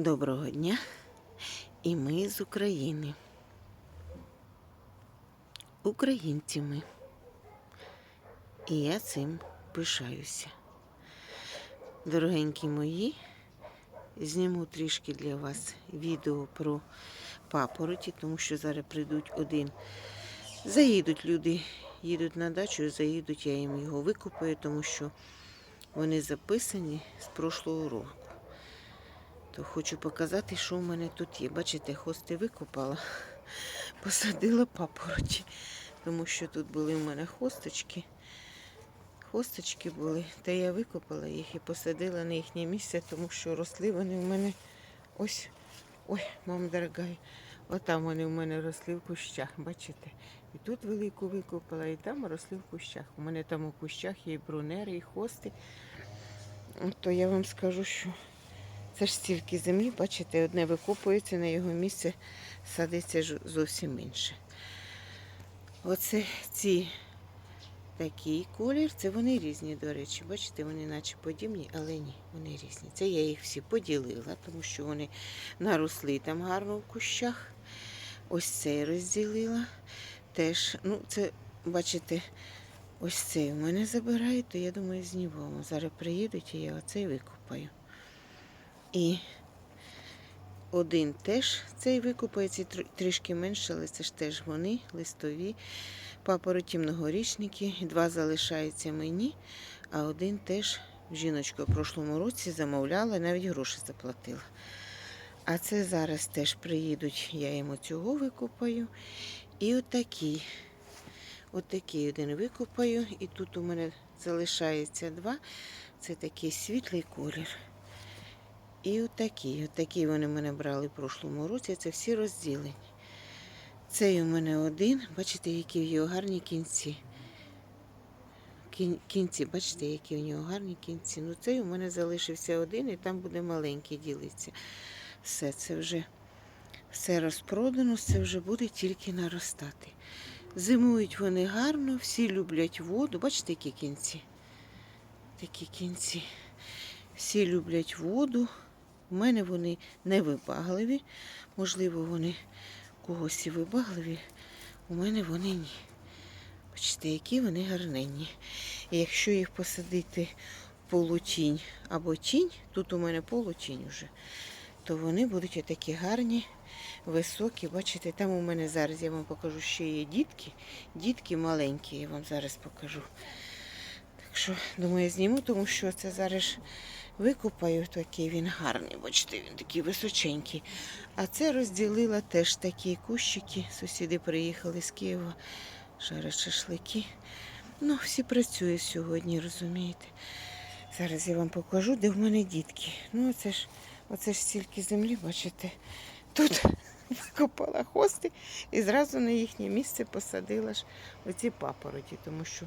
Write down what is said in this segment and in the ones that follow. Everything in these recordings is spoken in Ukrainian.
Доброго дня! І ми з України. Українці ми. І я цим пишаюся. Дорогенькі мої, зніму трішки для вас відео про папороті, тому що зараз прийдуть один. Заїдуть люди, їдуть на дачу, заїдуть, я їм його викупаю, тому що вони записані з прошлого року. То хочу показати, що в мене тут є. Бачите, хости викопала, посадила папороті, тому що тут були в мене хосточки. Хосточки були, та я викопала їх і посадила на їхнє місце, тому що росли вони в мене ось. Ой, мама дорогая, отам вони в мене росли в кущах, бачите? І тут велику викопала, і там росли в кущах. У мене там у кущах є і брунери, і хости. От То я вам скажу, що це ж стільки землі, бачите, одне викопується, на його місце садиться зовсім інше. Оце ці такий колір, це вони різні, до речі. Бачите, вони наче подібні, але ні, вони різні. Це я їх всі поділила, тому що вони наросли там гарно в кущах. Ось цей розділила. Теж, ну, це, бачите, ось цей у мене забирають, то я думаю, знімемо. Зараз приїдуть і я оцей викопаю. І один теж цей викупається трішки менше, але це ж теж вони, листові, папороті многорічники. Два залишаються мені, а один теж жіночка в прошлому році замовляла, навіть гроші заплатила. А це зараз теж приїдуть, я йому цього викупаю. І отакий. Отакий один викупаю. І тут у мене залишається два. Це такий світлий колір. І отакі. Отакі вони мене брали в прошлому році. Це всі розділені. Цей у мене один. Бачите, які в його гарні кінці. Кінці, бачите, які в нього гарні кінці. Ну, цей у мене залишився один, і там буде маленький ділиться. Все, це вже все розпродано, це вже буде тільки наростати. Зимують вони гарно, всі люблять воду. Бачите, які кінці? Такі кінці. Всі люблять воду. У мене вони не вибагливі. Можливо, вони когось і вибагливі. У мене вони ні. Бачите, які вони гарненні. І якщо їх посадити полутінь або тінь, тут у мене полутінь вже, то вони будуть отакі гарні, високі. Бачите, там у мене зараз я вам покажу, ще є дітки. Дітки маленькі, я вам зараз покажу. Так що, думаю, зніму, тому що це зараз викупаю такий він гарний. Бачите, він такий височенький. А це розділила теж такі кущики. Сусіди приїхали з Києва, жарять шашлики. Ну, всі працюють сьогодні, розумієте. Зараз я вам покажу, де в мене дітки. Ну, оце ж, оце ж стільки землі, бачите. Тут викопала хости і зразу на їхнє місце посадила ж оці папороті, тому що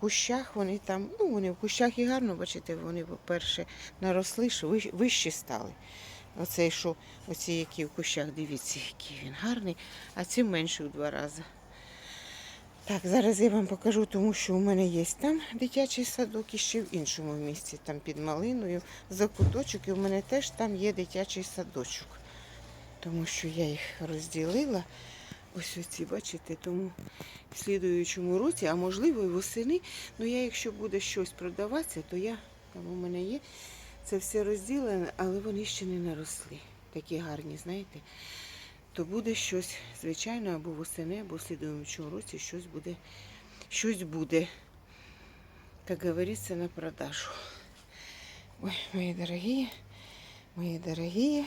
кущах вони там, ну вони в кущах і гарно, бачите, вони, по-перше, наросли, що вищі стали. Оцей, що, оці, які в кущах, дивіться, який він гарний, а ці менші в два рази. Так, зараз я вам покажу, тому що у мене є там дитячий садок і ще в іншому місці, там під малиною, за куточок, і в мене теж там є дитячий садочок. Тому що я їх розділила. Ось оці, бачите, тому в слідуючому році, а можливо і восени, ну я якщо буде щось продаватися, то я, там у мене є, це все розділене, але вони ще не наросли. Такі гарні, знаєте. То буде щось, звичайно, або восени, або в слідуючому році щось буде, щось буде, як говориться, на продажу. Ой, мої дорогі, мої дорогі.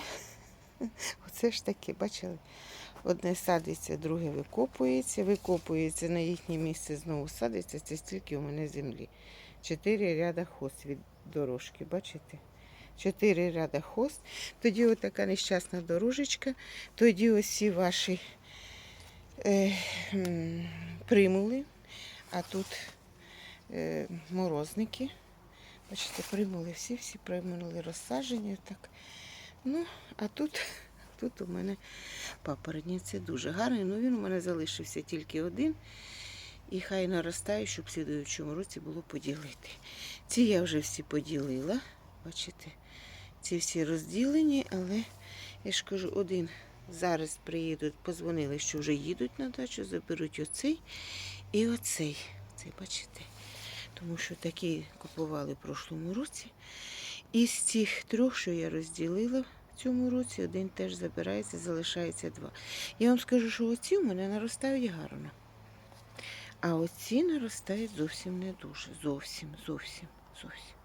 Оце ж таки, бачили? Одне садиться, друге викопується, викопується на їхнє місце, знову садиться. Це стільки у мене землі. Чотири ряда хост від дорожки, бачите? Чотири ряда хост. Тоді отака нещасна дорожечка. Тоді ось ваші е, примули, а тут е, морозники. Бачите, примули всі, всі примули розсаджені. Так. Ну, а тут, тут у мене папоротні. Це дуже гарний. Ну він у мене залишився тільки один. І хай наростає, щоб в слідуючому році було поділити. Ці я вже всі поділила. Бачите, ці всі розділені, але я ж кажу, один зараз приїдуть, позвонили, що вже їдуть на дачу, заберуть оцей і оцей. Цей, бачите? Тому що такі купували в прошлому році. Із цих трьох, що я розділила в цьому році, один теж забирається, залишається два. Я вам скажу, що оці у мене наростають гарно. А оці наростають зовсім не дуже. Зовсім, зовсім, зовсім.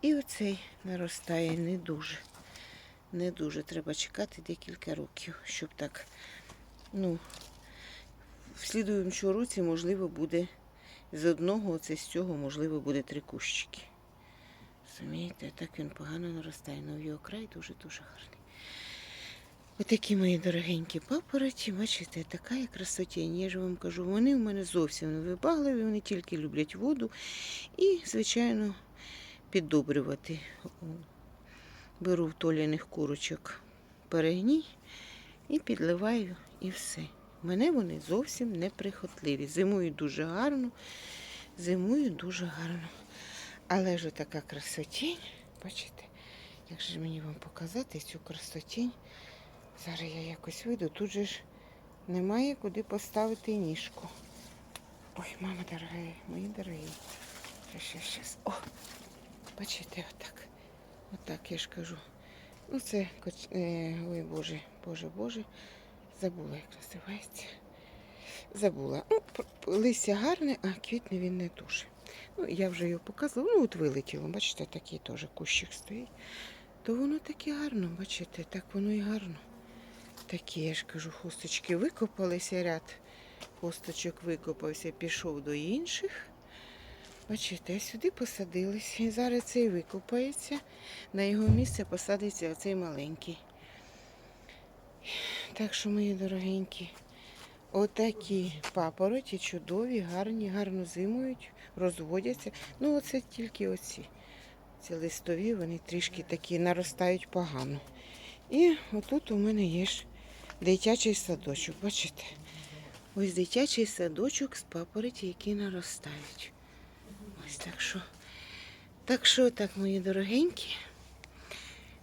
І оцей наростає не дуже. Не дуже. Треба чекати декілька років, щоб так, ну, в слідуючому році, можливо, буде з одного, оце з цього, можливо, буде три кущики. Розумієте, так він погано наростає. Ну, його край дуже-дуже гарний. Отакі мої дорогенькі папороті, бачите, така як красотень. Я ж вам кажу, вони в мене зовсім не вибагливі, вони тільки люблять воду і, звичайно, піддобрювати. Беру в толяних курочок перегній і підливаю і все. Мене вони зовсім не прихотливі. Зимують дуже гарно, зимують дуже гарно. Але ж така красотень, бачите, як же мені вам показати цю красотень? Зараз я якось вийду, тут же ж немає куди поставити ніжку. Ой, мама дорога, мої дорогі. Щас, щас. О, бачите, отак. Отак я ж кажу. Ну це, е, ой Боже, Боже, Боже. Забула, як називається. Забула. Ну, листя гарне, а квітне він не дуже. Ну, я вже його показувала. Ну, от вилетіло, бачите, такий теж кущик стоїть. То воно таке гарно, бачите, так воно і гарно. Такі, я ж кажу, хусточки викопалися, ряд хусточок викопався, пішов до інших. Бачите, сюди посадилися. І зараз цей викопається. На його місце посадиться оцей маленький. Так що, мої дорогенькі, отакі папороті чудові, гарні, гарно зимують, розводяться. Ну, оце тільки оці. Ці листові, вони трішки такі наростають погано. І отут у мене є ж дитячий садочок. Бачите? Ось дитячий садочок з папороті, які наростають. Ось так що. Так що, так, мої дорогенькі.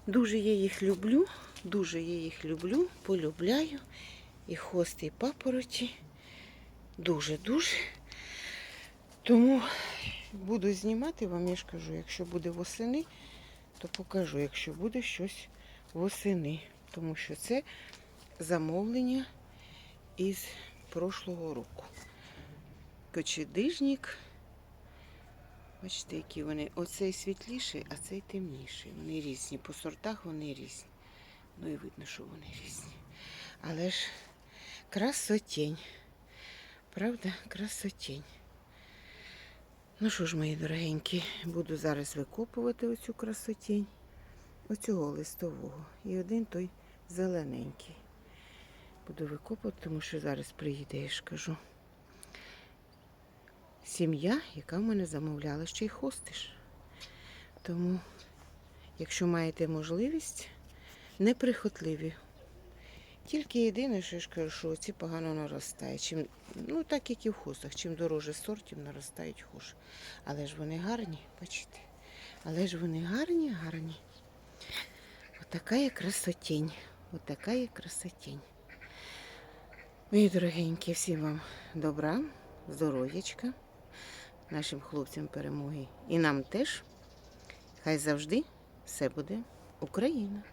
Дуже я їх люблю, дуже я їх люблю, полюбляю. І хости, і папороті. Дуже-дуже. Тому буду знімати вам, я ж кажу, якщо буде восени, то покажу, якщо буде щось восени. Тому що це замовлення із прошлого року. Кочедижник. Бачите, які вони. Оцей світліший, а цей темніший. Вони різні. По сортах вони різні. Ну і видно, що вони різні. Але ж красотень. Правда, красотень. Ну що ж, мої дорогенькі, буду зараз викопувати оцю красотень. Оцього листового. І один той зелененький. Буду викопувати, тому що зараз приїде, я ж кажу. Сім'я, яка в мене замовляла ще й хостиш. Тому, якщо маєте можливість, неприхотливі. Тільки єдине, що я ж кажу, що ці погано наростають. Чим, ну, так як і в хостах. Чим дороже сортів, наростають хуже. Але ж вони гарні, бачите? Але ж вони гарні, гарні. Отака є красотень. Отака є красотень. Мої дорогенькі, всім вам добра, здоров'ячка, нашим хлопцям перемоги. І нам теж. Хай завжди все буде Україна.